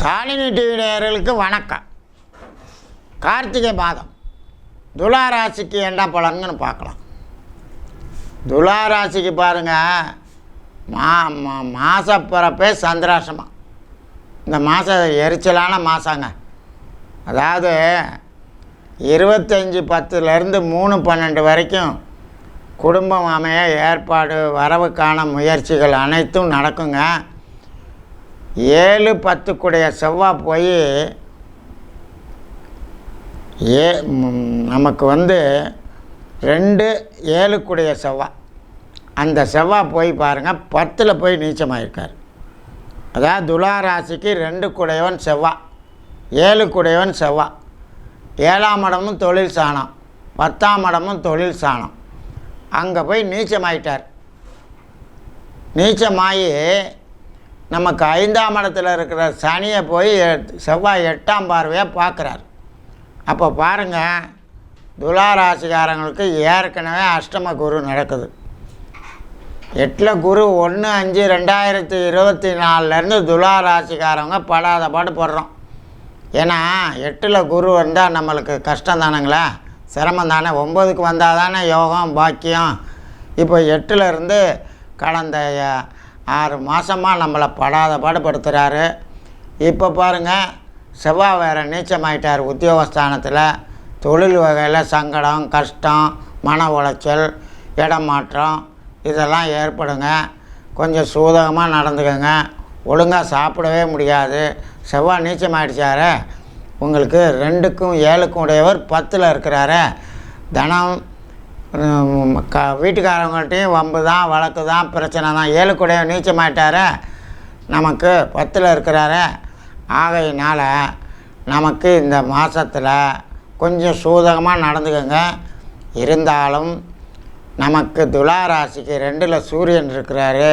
Shalini TV நேயர்களுக்கு வணக்கம். கார்த்திகை மாதம். துளாராசிக்கு என்ன பலன்னு பார்க்கலாம். துளாராசிக்கு பாருங்கள் பாருங்க மா மா- மாசப்பிறப்பே சந்திராசமாக இந்த மாதம் எரிச்சலான மாதங்க அதாவது இருபத்தஞ்சி பத்துலேருந்து மூணு பன்னெண்டு வரைக்கும் குடும்பம் அமைய ஏற்பாடு வரவுக்கான முயற்சிகள் அனைத்தும் நடக்குங்க. ஏழு பத்துக்குடைய செவ்வாய் போய் ஏ நமக்கு வந்து ரெண்டு ஏழுக்குடைய செவ்வாய் அந்த செவ்வாய் போய் பாருங்கள் பத்தில் போய் நீச்சமாயிருக்கார். அதாவது துலா ராசிக்கு ரெண்டு குடையவன் செவ்வாய் ஏழு குடையவன் செவ்வாய் ஏழாம் இடமும் தொழில் சாணம் பத்தாம் இடமும் தொழில் சாணம். அங்கே போய் நீச்சமாயிட்டார். நீச்சமாயி நமக்கு ஐந்தாம் இடத்துல இருக்கிற சனியை போய் செவ்வாய் எட்டாம் பார்வையாக பார்க்குறார். அப்போ பாருங்கள் துலா ராசிக்காரங்களுக்கு ஏற்கனவே அஷ்டம குரு நடக்குது. எட்டில் குரு ஒன்று அஞ்சு ரெண்டாயிரத்தி இருபத்தி நாலுலேருந்து துலா ராசிக்காரவங்க படாத பாடு போடுறோம். ஏன்னா எட்டில் குரு வந்தால் நம்மளுக்கு கஷ்டம் தானுங்களா? சிரமம் தானே? ஒம்பதுக்கு வந்தால் தானே யோகம் பாக்கியம். இப்போ எட்டில் இருந்து கடந்த ஆறு மாதமாக நம்மளை படாத பாடுபடுத்துகிறாரு இப்போ பாருங்கள் செவ்வாய் வேறு நீச்சமாயிட்டார் உத்தியோகஸ்தானத்தில். தொழில் வகையில் சங்கடம் கஷ்டம் மன உளைச்சல் இடமாற்றம் இதெல்லாம் ஏற்படுங்க. கொஞ்சம் சூதகமாக நடந்துக்கோங்க. ஒழுங்காக சாப்பிடவே முடியாது. செவ்வாய் நீச்சமாயிடுச்சாரு? உங்களுக்கு ரெண்டுக்கும் ஏழுக்கும் உடையவர் பத்தில் இருக்கிறாரு. தனம் க வீட்டுக்காரவங்கள்ட்டையும் வம்பு தான் வழக்கு தான் பிரச்சனை தான். ஏழு ஏழுக்குடைய நீச்சமாயிட்டாரு. நமக்கு பத்தில் இருக்கிறாரு. ஆகையினால் நமக்கு இந்த மாதத்தில் கொஞ்சம் சூதகமாக நடந்துக்கங்க. இருந்தாலும் நமக்கு துலா ராசிக்கு ரெண்டில் சூரியன் இருக்கிறாரு.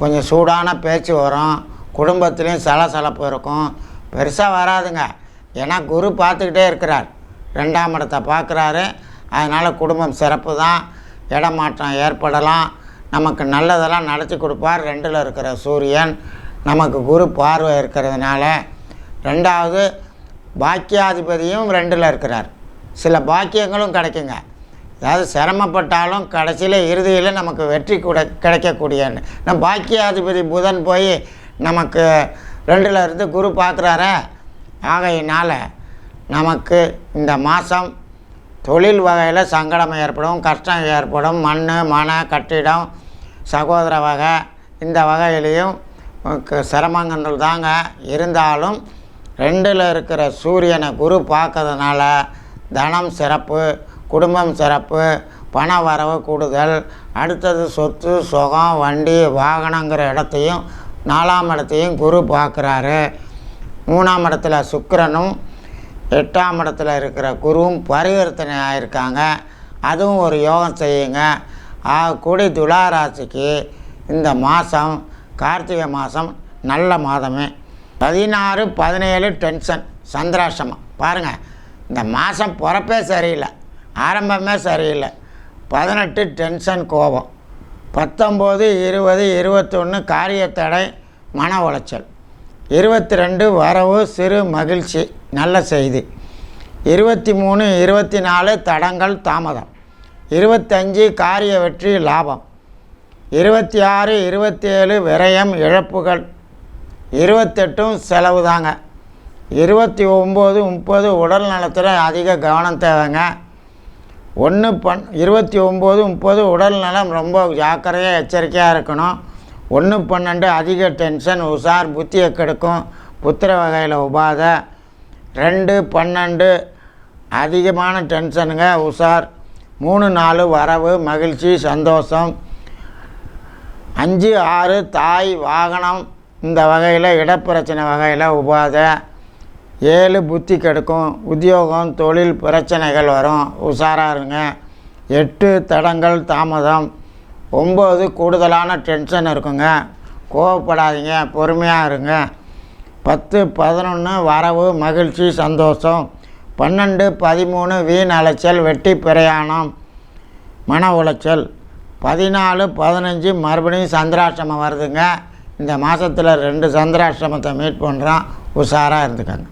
கொஞ்சம் சூடான பேச்சு வரும். குடும்பத்துலேயும் சலசலப்பு இருக்கும். பெருசாக வராதுங்க. ஏன்னா குரு பார்த்துக்கிட்டே இருக்கிறார். ரெண்டாம் இடத்தை பார்க்குறாரு. அதனால் குடும்பம் சிறப்பு தான் இடமாற்றம் ஏற்படலாம். நமக்கு நல்லதெல்லாம் நடத்தி கொடுப்பார் ரெண்டில் இருக்கிற சூரியன். நமக்கு குரு பார்வை இருக்கிறதுனால. ரெண்டாவது பாக்கியாதிபதியும் ரெண்டில் இருக்கிறார். சில பாக்கியங்களும் கிடைக்குங்க. அதாவது சிரமப்பட்டாலும் கடைசியில் இறுதியில் நமக்கு வெற்றி கூட கிடைக்கக்கூடிய நம்ம பாக்கியாதிபதி புதன் போய் நமக்கு ரெண்டில் இருந்து குரு பார்க்குறாரே. ஆகையினால் நமக்கு இந்த மாதம் தொழில் வகையில் சங்கடம் ஏற்படும் கஷ்டம் ஏற்படும். மண் மன கட்டிடம் சகோதர வகை இந்த வகையிலையும் க- சிரமங்கள் தாங்க இருந்தாலும் ரெண்டில் இருக்கிற சூரியனை குரு பார்க்கறதுனால தனம் சிறப்பு குடும்பம் சிறப்பு பண வரவு கூடுதல் அடுத்தது சொத்து சுகம் வண்டி வாகனங்கிற இடத்தையும் நாலாம் இடத்தையும் குரு பார்க்குறாரு. மூணாம் இடத்துல சுக்கரனும் எட்டாம் இடத்துல இருக்கிற குருவும் பரிவர்த்தனை ஆகியிருக்காங்க அதுவும் ஒரு யோகம் செய்யுங்க. ஆகக்கூடிய துளாராசிக்கு இந்த மாதம் கார்த்திகை மாதம் நல்ல மாதமே. பதினாறு பதினேழு டென்ஷன் சந்திராஷ்டமம். பாருங்கள் இந்த மாதம் பிறப்பே சரியில்லை. ஆரம்பமே சரியில்லை. பதினெட்டு டென்ஷன் கோபம். பத்தொம்போது இருபது இருபத்தொன்று காரியத்தடை மன உளைச்சல். இருபத்தி ரெண்டு வரவு சிறு மகிழ்ச்சி. நல்ல செய்தி. இருபத்தி மூணு இருபத்தி நாலு தடங்கள் தாமதம். இருபத்தஞ்சு காரிய வெற்றி லாபம். இருபத்தி ஆறு இருபத்தேழு விரயம் இழப்புகள். இருபத்தெட்டும் செலவு தாங்க இருபத்தி ஒம்பது முப்பது உடல் நலத்தில் அதிக கவனம் தேவைங்க. ஒன்று பன் இருபத்தி ஒம்பது முப்பது உடல் நலம் ரொம்ப ஜாக்கிரதையாக எச்சரிக்கையாக இருக்கணும். ஒன்று பன்னெண்டு அதிக டென்ஷன் உஷார் புத்தியை கெடுக்கும். புத்திர வகையில் உபாத. ரெண்டு பன்னெண்டு. அதிகமான டென்ஷனுங்க உஷார். மூணு நாலு வரவு மகிழ்ச்சி சந்தோஷம். அஞ்சு ஆறு தாய் வாகனம். இந்த வகையில் இடப்பிரச்சனை வகையில் உபாதை. ஏழு புத்தி கெடுக்கும். உத்தியோகம் தொழில் பிரச்சனைகள் வரும். உஷாராக இருங்க. எட்டு தடங்கள் தாமதம். ஒம்பது கூடுதலான டென்ஷன் இருக்குங்க. கோவப்படாதீங்க பொறுமையாக இருங்க. பத்து பதினொன்று வரவு மகிழ்ச்சி சந்தோஷம். பன்னெண்டு பதிமூணு வீண் அலைச்சல் வெட்டி பிரயாணம். மன உளைச்சல். பதினாலு பதினஞ்சு மறுபடியும் சந்திராஷ்டமம் வருதுங்க. இந்த மாதத்தில் ரெண்டு சந்திராஷ்டமத்தை மீட் பண்ணுறோம் உஷாராக இருந்துக்கங்க.